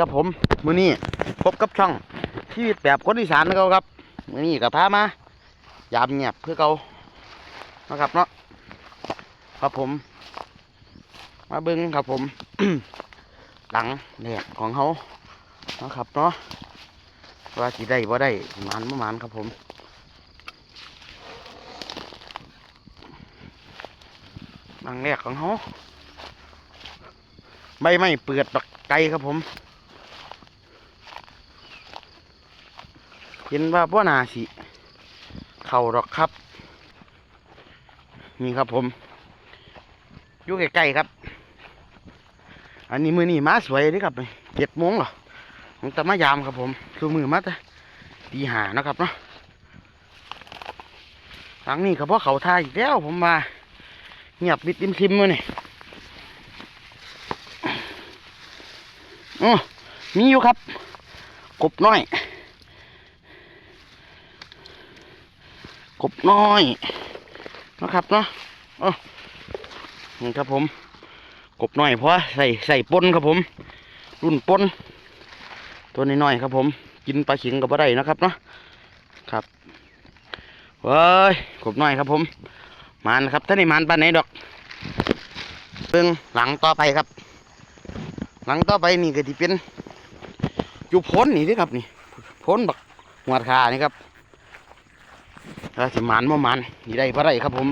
ครับผมมือนี้พบกับช่องชีวิตแบบคนอีสานนะครับครับมือนี้ก็พามายามเงียบเพื่อเก่านะครับเนาะครับผม มาเบิ้งครับผม หลังเนี่ยของเขานะครับเนาะว่าสิได้บ่ได้หมันบ่หมันครับผมหลังแรกของเขาใบไม้เปิดบักไก่ครับผม เห็นว่าพ่อนาสิ เข่าดอกครับ นี่ครับผมอยู่ใกล้ๆครับ อันนี้มือนี่มาสวยเดิครับเจ็ดโมงเหรอผมแต่มายามครับผมคือมือมาแต่ตีหานะครับเนาะหลังนี้ก็เพราะเขาทายอีกแล้วผมมาเงียบมิดติมซิมเลยนี่โอ้มีอยู่ครับ กบน้อย กบน้อยนะครับเนาะโอ้นี่ครับผม กบน้อยเพราะใส่ใส่ปนครับผม รุ่นปนตัวน้อยๆครับผม กินปลาขิงกับปลาได้นะครับเนาะครับเว้ยกบน้อยครับผมมานครับท่านนี่มานปลาไหนดอกเบิ่งหลังต่อไปครับ หลังต่อไปนี่ก็ที่เป็นอยู่พ้นนี่ด้อครับนี่พ้นบักหัวขานี่ครับ ถ้าสิหมานบ่หมานนี่ได้ปลาได้ครับผม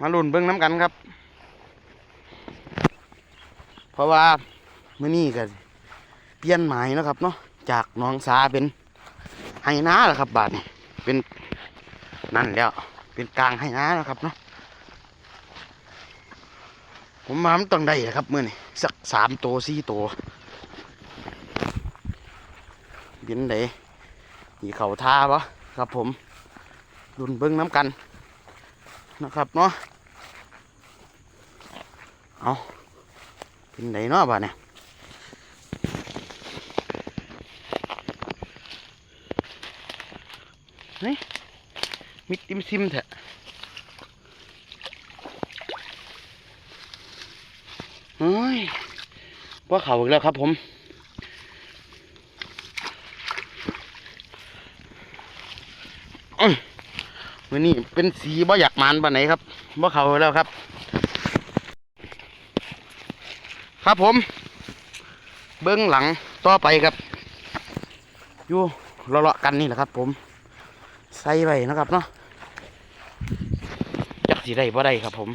มาลุ้นเบิ่งน้ำกันครับ เพราะว่าเมื่อนี้ก็เปลี่ยนหมายเนาะครับเนาะจากน้องสาเป็นไห้นาแล้วครับ บาทนี่เป็นนั่นแล้วเป็นกลางไห้นาแล้วครับเนาะผมมามันต้องได้แหละครับเมื่อนี้สักสามตัวสี่ตัวบินไดมีเขาท่าปะ ครับผมรุนเบิ้งน้ำกันนะครับเนาะเอาเป็นไดเนาะบ้านเนี่ยเฮ้ยมิดติมซิมเถอะเฮ้ยว่าเขาอีกแล้วครับผม อื้อ วันนี้เป็นสีบ่อยากมันปานไหนครับบ่เขาแล้วครับ ครับผม เบื้องหลังต่อไปครับอยู่เลาะๆกันนี่แหละครับ ผม ใส่ไว้นะครับเนาะจักสีได้บ่ได้ครับ ผม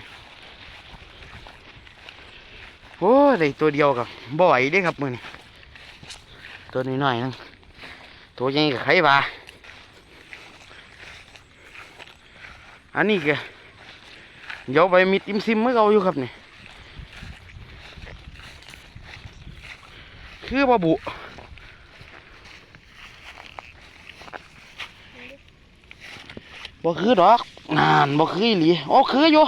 โอ้ได้ตัวเดียวกับบ่ไหวเด้ครับมือนี่ตัวน้อยๆนึงตัวใหญ่กับไข่บา อันนี้ก็เดี๋ยวไปมิดอิมซิมเมื่อเอาอยู่ครับนี่คือบ่บุบ่คือดอกนานบ่คืออีหลีโอ้คืออยู่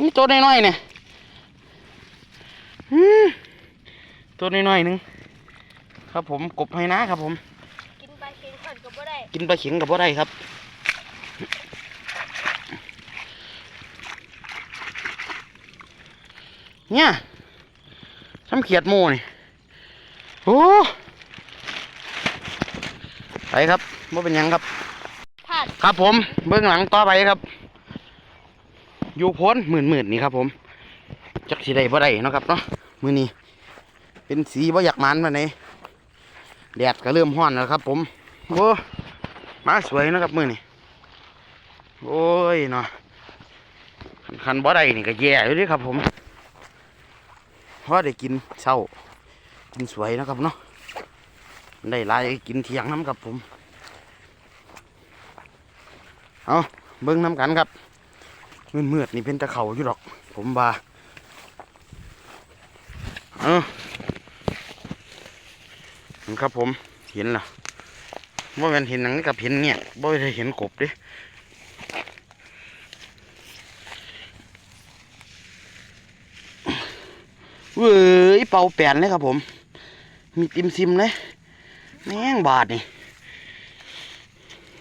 นี่ตัวน้อยๆเนี่ยอืมตัวน้อยๆหนึงครับผมกบให้นะครับผม กินปลาเค็งขันก็บ่ได้กินปลาเข็งกับบ่ได้ครับ เนี่ยช้ำเขียดหมูนี่โอ้ไปครับว่าเป็นยังครับพลาดครับผม เบื้องหลังต่อไปครับ อยู่พ้นหมื่นหมื่นนี่ครับผม จักสีได้บ่ได้เนาะครับเนาะมือนี้ เป็นสีบ่อยากมันมาไหนแดดก็เริ่มห้อนแล้วครับ ผมโอ้มาสวยนะครับมือนี้โอ้ยเนาะคันบ่ได้นี่ก็แย่อยู่เดิครับผม เพราะได้กินเช้า กินสวยนะครับเนาะได้ลายกินเทียงน้ำครับผมเอาเบิ้งน้ำกันครับมืดมืดนี่เป็นตะเขาอยู่หรอก ผมว่าเอานั่นครับผมเห็นล่ะว่ามันเห็นหนังกับเห็นเนี่ยบ่ได้เห็นกบดิ เว้ยเป่าแปนเลยครับผม มีติมซิมเลยแม่งบาทนี่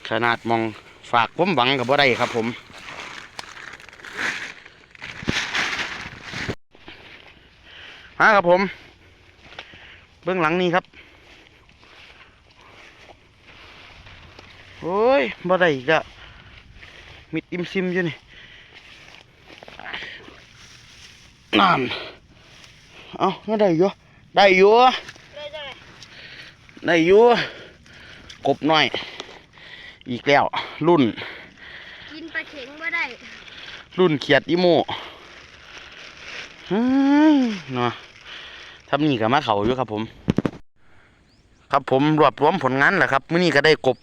ขนาดมองฝากผมหวังกับบ่ได้ครับผมมาครับผม เบื้องหลังนี่ครับ โอ้ยบ่ได้อีกอะมิดอิมซิมอยู่นี่นั่น เอาก็ได้อยู่ได้อยู่เลยจังได๋ได้อยู่กบหน่อย อีกแล้ว รุ่น กินปลาเข็งบ่ได้ รุ่นเขียดอีโมเฮ้ยเนาะทำนี่กับมาเขาอยู่ครับผม ครับผมรวบรวมผลงานแหละครับมื้อนี้ก็ได้กบ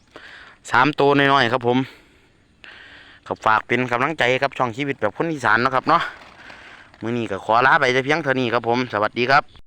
สามตัวน้อยๆครับผมก็ฝากเป็นกำลังใจครับช่องชีวิตแบบคนอีสานเนาะครับเนาะ มื่อนี้ก็ขอลาไปแต่เพียงเท่านี้ครับผม สวัสดีครับ